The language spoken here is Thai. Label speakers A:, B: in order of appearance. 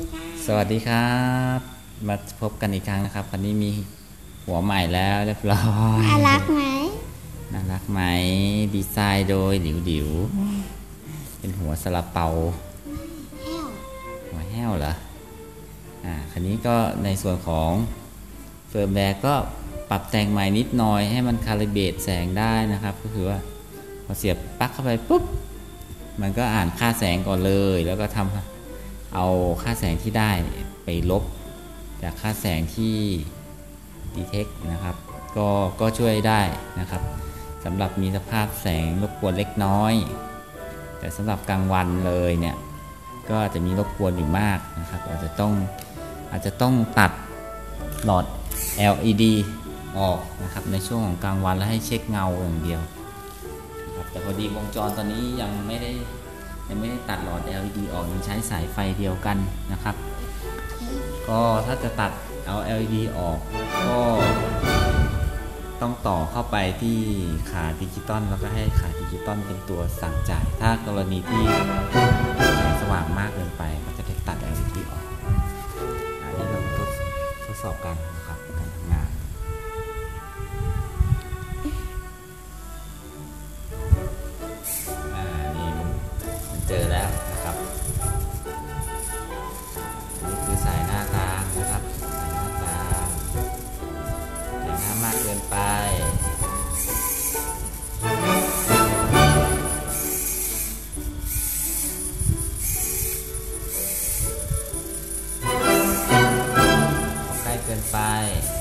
A: ดีค่ะ
B: สวัสดีครับ มาพบกันอีกครั้งนะครับ วันนี้มีหัวใหม่แล้วเรียบร้อย
A: น่ารักไหม
B: น่ารักไหม ดีไซน์โดยหลิวหลิว เป็นหัวสลับเปา
A: แห้ว
B: หัวแห้วเหรอ อ่า คันนี้ก็ในส่วนของเฟิร์มแวร์ก็ปรับแต่งใหม่นิดหน่อยให้มันคาลิเบรตแสงได้นะครับ ก็คือว่าพอเสียบปลั๊กเข้าไปปุ๊บ มันก็อ่านค่าแสงก่อนเลย แล้วก็ทำ เอาค่าแสงที่ได้ไปลบ จากค่าแสงที่ดีเทคนะครับ ก็ก็ช่วยได้นะครับสำหรับมีสภาพแสงรบกวนเล็กน้อย แต่สำหรับกลางวันเลยเนี่ยก็จะมีรบกวนอยู่มากนะครับอาจจะต้องอาจจะต้องตัดหลอด LED ออกนะครับในช่วงของกลางวันแล้วให้เช็คเงาอย่างเดียวครับแต่พอดีวงจรตอนนี้ยังไม่ได้ ยังไม่ได้ตัดหลอด LED ออกยังใช้สายไฟเดียวกันนะครับ ก็ถ้าจะตัดเอา LED ออกก็ต้องต่อเข้าไปที่ขาดิจิตอลแล้วก็ให้ขาดิจิตอลเป็นตัวสั่งจ่าย ถ้ากรณีที่แสงสว่างมากเกินไป ก็จะได้ตัด LED ออกอันนี้เราทดสอบกันนะครับ กินไปใกล้เกินไป